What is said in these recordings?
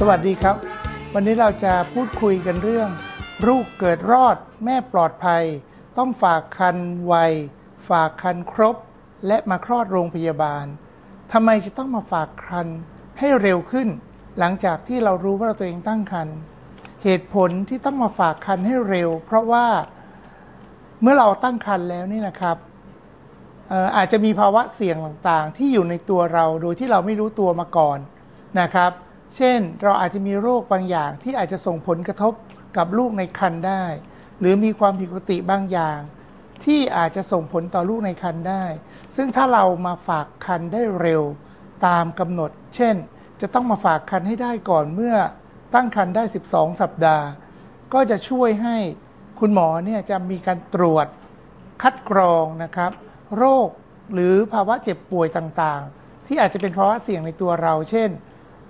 สวัสดีครับ วันนี้เราจะพูดคุยกันเรื่องลูกเกิดรอดแม่ปลอดภัย ต้องฝากคันไวฝากคันครบ และมาคลอดโรงพยาบาลทำไมจะต้องมาฝากคันให้เร็วขึ้น หลังจากที่เรารู้ว่าเราตัวเองตั้งคันเหตุผลที่ต้องมาฝากคันให้เร็ว เพราะว่าเมื่อเราตั้งคันแล้วนี่นะครับ อาจจะมีภาวะเสี่ยงต่างๆ ที่อยู่ในตัวเราโดยที่เราไม่รู้ตัวมาก่อนนะครับ เช่นเราอาจจะมีโรคบางอย่างที่อาจจะส่งผลกระทบกับลูกในครรภ์ได้ หรือมีความผิดปกติบางอย่าง ที่อาจจะส่งผลต่อลูกในครรภ์ได้ ซึ่งถ้าเรามาฝากคันได้เร็วตามกำหนด เช่น จะต้องมาฝากคันให้ได้ก่อนเมื่อตั้งคันได้ 12 สัปดาห์ ก็จะช่วยให้คุณหมอเนี่ยจะมีการตรวจคัดกรองนะครับ โรคหรือภาวะเจ็บป่วยต่างๆ ที่อาจจะเป็นภาวะเสี่ยงในตัวเรา เช่น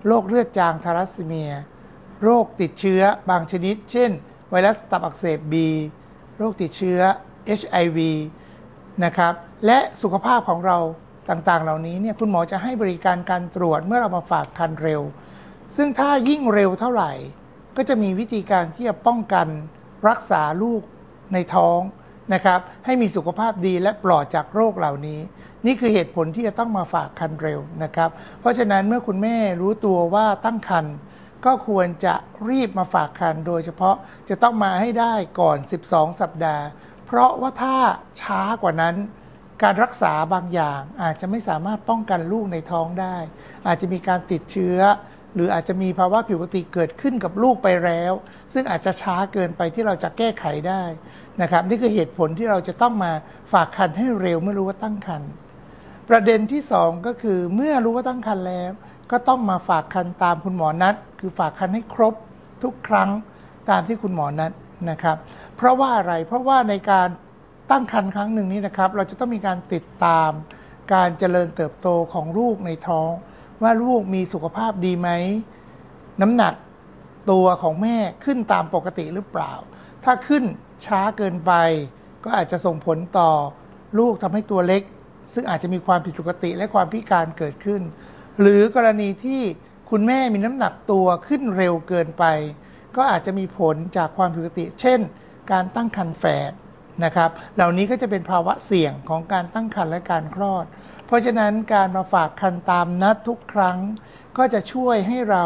โรคเลือดจางทารัสซีเมีย โรคติดเชื้อบางชนิด เช่น ไวรัสตับอักเสบ B โรคติดเชื้อ HIV นะครับ และสุขภาพของเราต่างๆ เหล่านี้เนี่ยคุณหมอจะให้บริการการตรวจเมื่อเรามาฝากคันเร็ว ซึ่งถ้ายิ่งเร็วเท่าไหร่ ก็จะมีวิธีการที่จะป้องกันรักษาลูกในท้อง นะครับ ให้มีสุขภาพดีและปลอดจากโรคเหล่านี้ นี่คือเหตุผลที่จะต้องมาฝากคันเร็วนะครับ เพราะฉะนั้นเมื่อคุณแม่รู้ตัวว่าตั้งคันก็ควรจะรีบมาฝากคันโดยเฉพาะจะต้องมาให้ได้ก่อน 12 สัปดาห์ เพราะว่าถ้าช้ากว่านั้น การรักษาบางอย่างอาจจะไม่สามารถป้องกันลูกในท้องได้ อาจจะมีการติดเชื้อ หรืออาจจะมีภาวะผิดปกติเกิดขึ้นกับลูกไปแล้ว ซึ่งอาจจะช้าเกินไปที่เราจะแก้ไขได้นะครับ นี่คือเหตุผลที่เราจะต้องมาฝากคันให้เร็วเมื่อรู้ว่าตั้งคันประเด็นที่ 2 ก็คือเมื่อรู้ว่าตั้งครรภ์แล้ว ก็ต้องมาฝากคันตามคุณหมอนัด คือฝากคันให้ครบทุกครั้งตามที่คุณหมอนัดนะครับ เพราะว่าอะไรเพราะว่าในการตั้งครรภ์ครั้งหนึ่งนี้นะครับ เราจะต้องมีการติดตามการเจริญเติบโตของลูกในท้อง ว่าลูกมีสุขภาพดีไหม น้ำหนักตัวของแม่ขึ้นตามปกติหรือเปล่า ถ้าขึ้นช้าเกินไป ก็อาจจะส่งผลต่อลูกทำให้ตัวเล็ก ซึ่งอาจจะมีความผิดปกติและความพิการเกิดขึ้น หรือกรณีที่คุณแม่มีน้ำหนักตัวขึ้นเร็วเกินไป ก็อาจจะมีผลจากความผิดปกติ เช่น การตั้งครรภ์แฝด นะครับ เหล่านี้ก็จะเป็นภาวะเสี่ยงของการตั้งครรภ์และการคลอด เพราะฉะนั้นการมาฝากคันตามนัดทุกครั้ง ก็จะช่วยให้เรา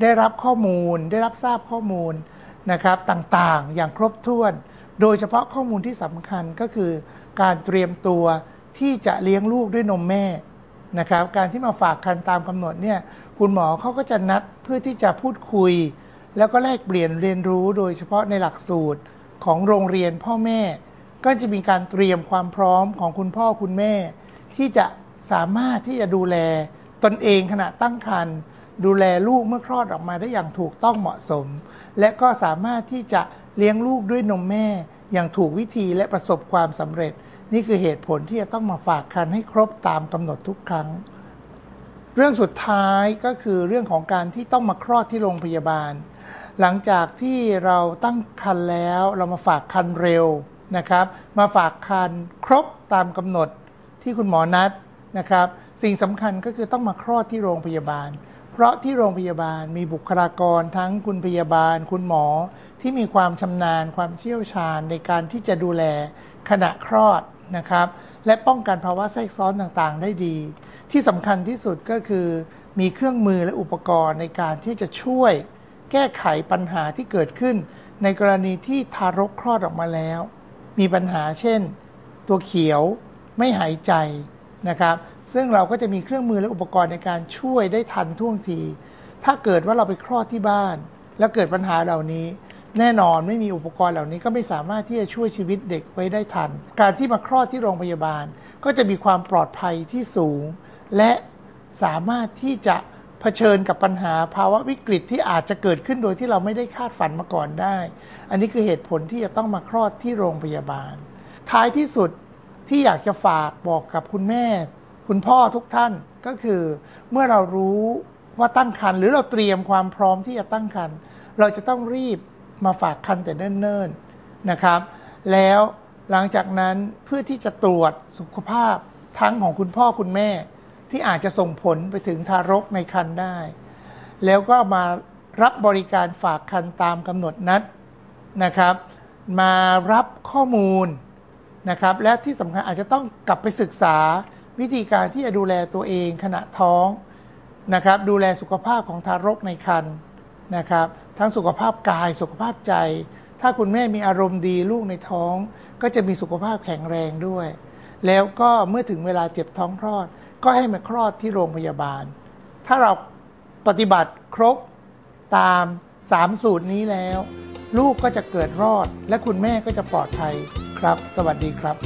ได้รับข้อมูล ได้รับทราบข้อมูลนะครับต่างๆ อย่างครบถ้วน โดยเฉพาะข้อมูลที่สำคัญก็คือ การเตรียมตัวที่จะเลี้ยงลูกด้วยนมแม่นะครับการที่มาฝากคันตามกำหนดเนี่ยคุณหมอเขาก็จะนัดเพื่อที่จะพูดคุย แล้วก็แลกเปลี่ยนเรียนรู้โดยเฉพาะในหลักสูตรของโรงเรียนพ่อแม่ ก็จะมีการเตรียมความพร้อมของคุณพ่อคุณแม่ ที่จะสามารถที่จะดูแลตนเองขณะตั้งครรภ์ดูแลลูกเมื่อคลอดออกมาได้อย่างถูกต้องเหมาะสม และก็สามารถที่จะเลี้ยงลูกด้วยนมแม่ อย่างถูกวิธีและประสบความสำเร็จ นี่คือเหตุผลที่จะต้องมาฝากคันให้ครบตามกำหนดทุกครั้ง เรื่องสุดท้ายก็คือเรื่องของการที่ต้องมาคลอดที่โรงพยาบาล หลังจากที่เราตั้งคันแล้วเรามาฝากคันเร็ว นะครับ มาฝากคันครบตามกำหนดที่คุณหมอนัดนะครับ สิ่งสำคัญก็คือต้องมาคลอดที่โรงพยาบาล เพราะที่โรงพยาบาลมีบุคลากรทั้งคุณพยาบาล คุณหมอที่มีความชำนาญความเชี่ยวชาญในการที่จะดูแลขณะคลอดนะครับ และป้องกันภาวะแทรกซ้อนต่างๆ ได้ดี ที่สำคัญที่สุดก็คือมีเครื่องมือและอุปกรณ์ในการที่จะช่วยแก้ไขปัญหาที่เกิดขึ้น ในกรณีที่ทารกคลอดออกมาแล้ว มีปัญหาเช่น ตัวเขียวไม่หายใจนะครับ ซึ่งเราก็จะมีเครื่องมือและอุปกรณ์ในการช่วยได้ทันท่วงที ถ้าเกิดว่าเราไปคลอดที่บ้าน แล้วเกิดปัญหาเหล่านี้ แน่นอนไม่มีอุปกรณ์เหล่านี้ก็ไม่สามารถที่จะช่วยชีวิตเด็กไว้ได้ทัน การที่มาคลอดที่โรงพยาบาล ก็จะมีความปลอดภัยที่สูง และสามารถที่จะ เผชิญกับปัญหาภาวะวิกฤตที่อาจจะเกิดขึ้นโดยที่เราไม่ได้คาดฝันมาก่อนได้ อันนี้คือเหตุผลที่จะต้องมาคลอดที่โรงพยาบาล ท้ายที่สุดที่อยากจะฝากบอกกับคุณแม่ คุณพ่อทุกท่านก็คือ เมื่อเรารู้ว่าตั้งครรภ์หรือเราเตรียมความพร้อมที่จะตั้งครรภ์เราจะต้องรีบมาฝากคันแต่เนิ่นๆนะครับ แล้วหลังจากนั้นเพื่อที่จะตรวจสุขภาพทั้งของคุณพ่อคุณแม่ ที่อาจจะส่งผลไปถึงทารกในครรภ์ได้ แล้วก็มารับบริการฝากคันตามกำหนดนัดนะครับ มารับข้อมูลนะครับ และที่สำคัญอาจจะต้องกลับไปศึกษาวิธีการที่จะดูแลตัวเองขณะท้องนะครับ ดูแลสุขภาพของทารกในครรภ์นะครับ ทั้งสุขภาพกายสุขภาพใจ ถ้าคุณแม่มีอารมณ์ดีลูกในท้อง ก็จะมีสุขภาพแข็งแรงด้วย แล้วก็เมื่อถึงเวลาเจ็บท้องคลอด ก็ให้มาคลอดที่โรงพยาบาล ถ้าเราปฏิบัติครบตาม3สูตรนี้แล้ว ลูกก็จะเกิดรอด และคุณแม่ก็จะปลอดภัยครับ สวัสดีครับ